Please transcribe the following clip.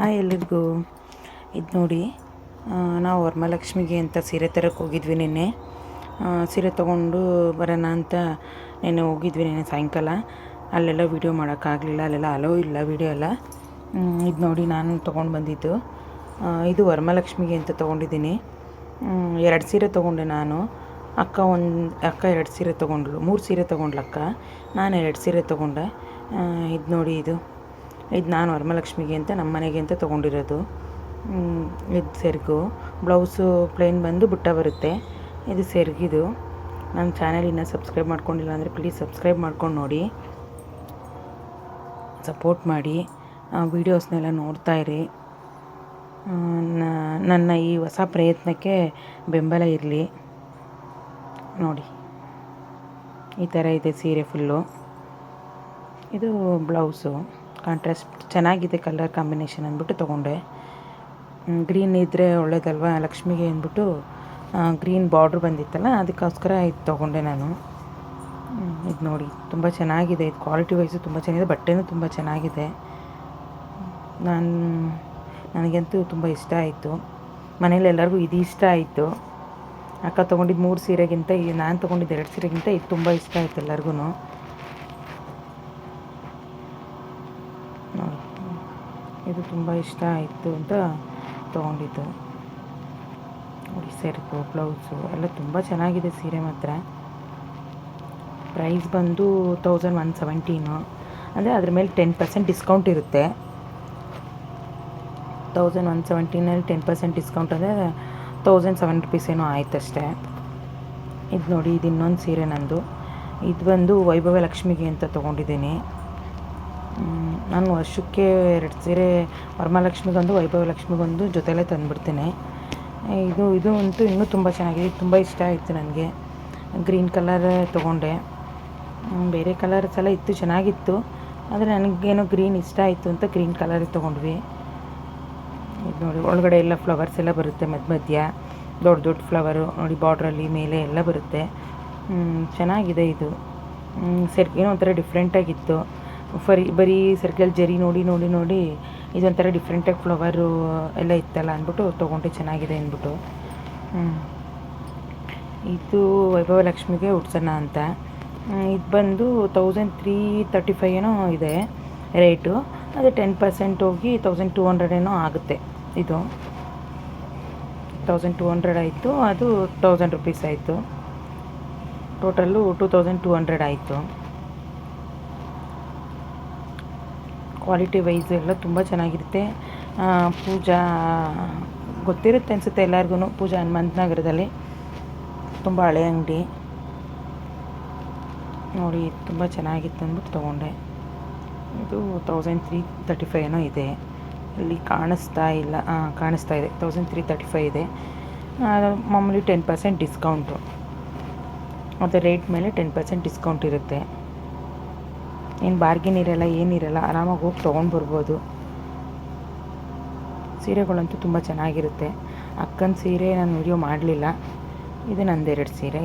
Hi ಎಲ್ಲರಿಗೂ ಇದು ನೋಡಿ ನಾವು ವರಮಹಾಲಕ್ಷ್ಮಿಗೆ ಅಂತ ಸೀರೆ ತರಕ್ಕೆ ಹೋಗಿದ್ವಿ ನಿನ್ನೆ. ಸೀರೆ ತೊಗೊಂಡು ಬರೋಣ ಅಂತ ನಿನ್ನೆ ಹೋಗಿದ್ವಿ ನಿನ್ನೆ ಸಾಯಂಕಾಲ. ಅಲ್ಲೆಲ್ಲ ವೀಡಿಯೋ ಮಾಡೋಕ್ಕಾಗಲಿಲ್ಲ ಅಲ್ಲೆಲ್ಲ ಅಲೋ ಇಲ್ಲ ವೀಡಿಯೋ ಎಲ್ಲ. ಇದು ನೋಡಿ ನಾನು ತೊಗೊಂಡು ಬಂದಿದ್ದು. ಇದು ವರಮಹಾಲಕ್ಷ್ಮಿಗೆ ಅಂತ ತೊಗೊಂಡಿದ್ದೀನಿ. ಎರಡು ಸೀರೆ ತೊಗೊಂಡೆ ನಾನು. ಅಕ್ಕ ಒಂದು, ಅಕ್ಕ ಎರಡು ಸೀರೆ ತೊಗೊಂಡ್ಳು. ಮೂರು ಸೀರೆ ತೊಗೊಂಡ್ಲು ನಾನು ಎರಡು ಸೀರೆ ತೊಗೊಂಡೆ. ಇದು ನೋಡಿ ಇದು. ಇದು ನಾನು ವರಮಲಕ್ಷ್ಮಿಗೆ ಅಂತ ನಮ್ಮ ಮನೆಗೆ ಅಂತ ತೊಗೊಂಡಿರೋದು. ಇದು ಸೆರಗು. ಬ್ಲೌಸು ಪ್ಲೇನ್ ಬಂದು ಬುಟ್ಟ ಬರುತ್ತೆ. ಇದು ಸೆರಗಿದು. ನನ್ನ ಚಾನೆಲ್ ಇನ್ನೂ ಸಬ್ಸ್ಕ್ರೈಬ್ ಮಾಡ್ಕೊಂಡಿಲ್ಲ ಅಂದರೆ ಪ್ಲೀಸ್ ಸಬ್ಸ್ಕ್ರೈಬ್ ಮಾಡ್ಕೊಂಡು ನೋಡಿ. ಸಪೋರ್ಟ್ ಮಾಡಿ. ವೀಡಿಯೋಸ್ನೆಲ್ಲ ನೋಡ್ತಾ ಇರಿ. ನನ್ನ ಈ ಹೊಸ ಪ್ರಯತ್ನಕ್ಕೆ ಬೆಂಬಲ ಇರಲಿ. ನೋಡಿ. ಈ ಥರ ಇದೆ ಸೀರೆ ಫುಲ್ಲು ಇದು ಬ್ಲೌಸು. ಕಾಂಟ್ರಾಸ್ಟ್ ಚೆನ್ನಾಗಿದೆ ಕಲರ್ ಕಾಂಬಿನೇಷನ್ ಅಂದ್ಬಿಟ್ಟು ತೊಗೊಂಡೆ. ಗ್ರೀನ್ ಇದ್ದರೆ ಒಳ್ಳೇದಲ್ವಾ ಲಕ್ಷ್ಮಿಗೆ ಅಂದ್ಬಿಟ್ಟು ಗ್ರೀನ್ ಬಾರ್ಡ್ರ್ ಬಂದಿತ್ತಲ್ಲ, ಅದಕ್ಕೋಸ್ಕರ ಇದು ತೊಗೊಂಡೆ ನಾನು. ಇದು ನೋಡಿ, ತುಂಬ ಚೆನ್ನಾಗಿದೆ. ಇದು ಕ್ವಾಲಿಟಿ ವೈಸು ತುಂಬ ಚೆನ್ನಾಗಿದೆ, ಬಟ್ಟೆನೂ ತುಂಬ ಚೆನ್ನಾಗಿದೆ. ನಾನು, ನನಗಂತೂ ತುಂಬ ಇಷ್ಟ ಆಯಿತು. ಮನೇಲಿ ಎಲ್ಲರಿಗೂ ಇದು ಇಷ್ಟ ಆಯಿತು. ಅಕ್ಕ ತೊಗೊಂಡಿದ್ದು ಮೂರು ಸೀರೆಗಿಂತ ನಾನು ತೊಗೊಂಡಿದ್ದು ಎರಡು ಸೀರೆಗಿಂತ ಇದು ತುಂಬ ಇಷ್ಟ ಆಯಿತು ಎಲ್ಲರಿಗೂ ಇದು ತುಂಬ ಇಷ್ಟ ಆಯಿತು ಅಂತ ತೊಗೊಂಡಿದ್ದು. ನೋಡಿ ಸೆರ್ಕು ಬ್ಲೌಸು ಎಲ್ಲ ತುಂಬ ಚೆನ್ನಾಗಿದೆ ಸೀರೆ ಮಾತ್ರ. ಪ್ರೈಸ್ ಬಂದು ತೌಸಂಡ್ ಒನ್ ಸೆವೆಂಟೀನು. ಅಂದರೆ ಅದ್ರ ಮೇಲೆ ಟೆನ್ ಪರ್ಸೆಂಟ್ ಡಿಸ್ಕೌಂಟ್ ಇರುತ್ತೆ. ತೌಸಂಡ್ ಒನ್ ಸೆವೆಂಟೀನಲ್ಲಿ ಟೆನ್ ಪರ್ಸೆಂಟ್ ಡಿಸ್ಕೌಂಟ್ ಅಂದರೆ ತೌಸಂಡ್ ಸೆವೆನ್ ರುಪೀಸ್ ಏನೋ ಆಯ್ತಷ್ಟೇ ಇದು ನೋಡಿ, ಇದು ಇನ್ನೊಂದು ಸೀರೆ ನಂದು. ಇದು ಬಂದು ವೈಭವ ಲಕ್ಷ್ಮಿಗೆ ಅಂತ ತೊಗೊಂಡಿದ್ದೀನಿ. ನಾನು ವರ್ಷಕ್ಕೆ ಎರಡು ಸೀರೆ ವರಮಹಾಲಕ್ಷ್ಮಿಗೊಂದು ವೈಭವ ಲಕ್ಷ್ಮಿಗೊಂದು ಜೊತೆಲೇ ತಂದುಬಿಡ್ತೇನೆ. ಇದು ಇದು ಅಂತೂ ಇನ್ನೂ ತುಂಬ ಚೆನ್ನಾಗಿದೆ. ತುಂಬ ಇಷ್ಟ ಆಯಿತು ನನಗೆ. ಗ್ರೀನ್ ಕಲರ್ ತೊಗೊಂಡೆ. ಬೇರೆ ಕಲರ್ಸ್ ಎಲ್ಲ ಇತ್ತು, ಚೆನ್ನಾಗಿತ್ತು. ಆದರೆ ನನಗೇನೋ ಗ್ರೀನ್ ಇಷ್ಟ ಆಯಿತು ಅಂತ ಗ್ರೀನ್ ಕಲರ್ ತೊಗೊಂಡ್ವಿ. ಇದು ನೋಡಿ, ಒಳಗಡೆ ಎಲ್ಲ ಫ್ಲವರ್ಸ್ ಎಲ್ಲ ಬರುತ್ತೆ ಮಧ್ಯ ಮಧ್ಯ. ದೊಡ್ಡ ದೊಡ್ಡ ಫ್ಲವರು, ನೋಡಿ, ಬಾರ್ಡ್ರಲ್ಲಿ ಮೇಲೆ ಎಲ್ಲ ಬರುತ್ತೆ. ಚೆನ್ನಾಗಿದೆ ಇದು. ಸರಿ, ಏನೋ ಒಂಥರ ಡಿಫ್ರೆಂಟಾಗಿತ್ತು ಫರಿ, ಬರೀ ಸರ್ಕಲ್ ಜರಿ ನೋಡಿ ನೋಡಿ ನೋಡಿ ಇದೊಂಥರ ಡಿಫ್ರೆಂಟಾಗಿ ಫ್ಲವರು ಎಲ್ಲ ಇತ್ತಲ್ಲ ಅಂದ್ಬಿಟ್ಟು ತೊಗೊಂಡೆ ಚೆನ್ನಾಗಿದೆ ಅಂದ್ಬಿಟ್ಟು. ಇದು ವೈಭವ ಲಕ್ಷ್ಮಿಗೆ ಉಡ್ಸೋಣ ಅಂತ. ಇದು ಬಂದು ತೌಸಂಡ್ ತ್ರೀ ತರ್ಟಿ ಫೈವ್ ಏನೋ ಇದೆ ರೇಟು ಅದು ಟೆನ್ ಪರ್ಸೆಂಟ್ ಹೋಗಿ ತೌಸಂಡ್ ಟೂ ಹಂಡ್ರೆಡ್ ಏನೋ ಆಗುತ್ತೆ ಇದು. ತೌಸಂಡ್ ಟೂ ಹಂಡ್ರೆಡ್ ಆಯಿತು, ಅದು ತೌಸಂಡ್ ರುಪೀಸ್ ಆಯಿತು. Total two thousand two hundred ಆಯಿತು. ಕ್ವಾಲಿಟಿ ವೈಸ್ ಎಲ್ಲ ತುಂಬ ಚೆನ್ನಾಗಿರುತ್ತೆ. ಪೂಜಾ, ಗೊತ್ತಿರುತ್ತೆ ಅನಿಸುತ್ತೆ ಎಲ್ಲರಿಗೂ ಪೂಜಾ ಹನುಮಂತ ನಗರದಲ್ಲಿ ತುಂಬ ಹಳೆ ಅಂಗಡಿ. ನೋಡಿ, ತುಂಬ ಚೆನ್ನಾಗಿತ್ತು ಅಂದ್ಬಿಟ್ಟು ತೊಗೊಂಡೆ. ಇದು ತೌಸಂಡ್ ತ್ರೀ ತರ್ಟಿ ಫೈವ್ ಏನೋ ಇದೆ. ಇಲ್ಲಿ ಕಾಣಿಸ್ತಾ ಇಲ್ಲ. ಕಾಣಿಸ್ತಾ ಇದೆ. ತೌಸಂಡ್ ತ್ರೀ ತರ್ಟಿ ಫೈವ್ ಇದೆ ಮಾಮೂಲಿ ಟೆನ್ ಪರ್ಸೆಂಟ್ ಡಿಸ್ಕೌಂಟು ಮತ್ತು ರೇಟ್ ಮೇಲೆ ಟೆನ್ ಪರ್ಸೆಂಟ್ ಡಿಸ್ಕೌಂಟ್ ಇರುತ್ತೆ. ಏನು ಬಾರ್ಗಿನ್ ಇರಲ್ಲ ಏನಿರಲ್ಲ ಆರಾಮಾಗಿ ಹೋಗಿ ತೊಗೊಂಡು ಬರ್ಬೋದು. ಸೀರೆಗಳಂತೂ ತುಂಬ ಚೆನ್ನಾಗಿರುತ್ತೆ. ಅಕ್ಕನ ಸೀರೆ ನಾನು ವಿಡಿಯೋ ಮಾಡಲಿಲ್ಲ. ಇದು ನಂದೆರಡು ಸೀರೆ.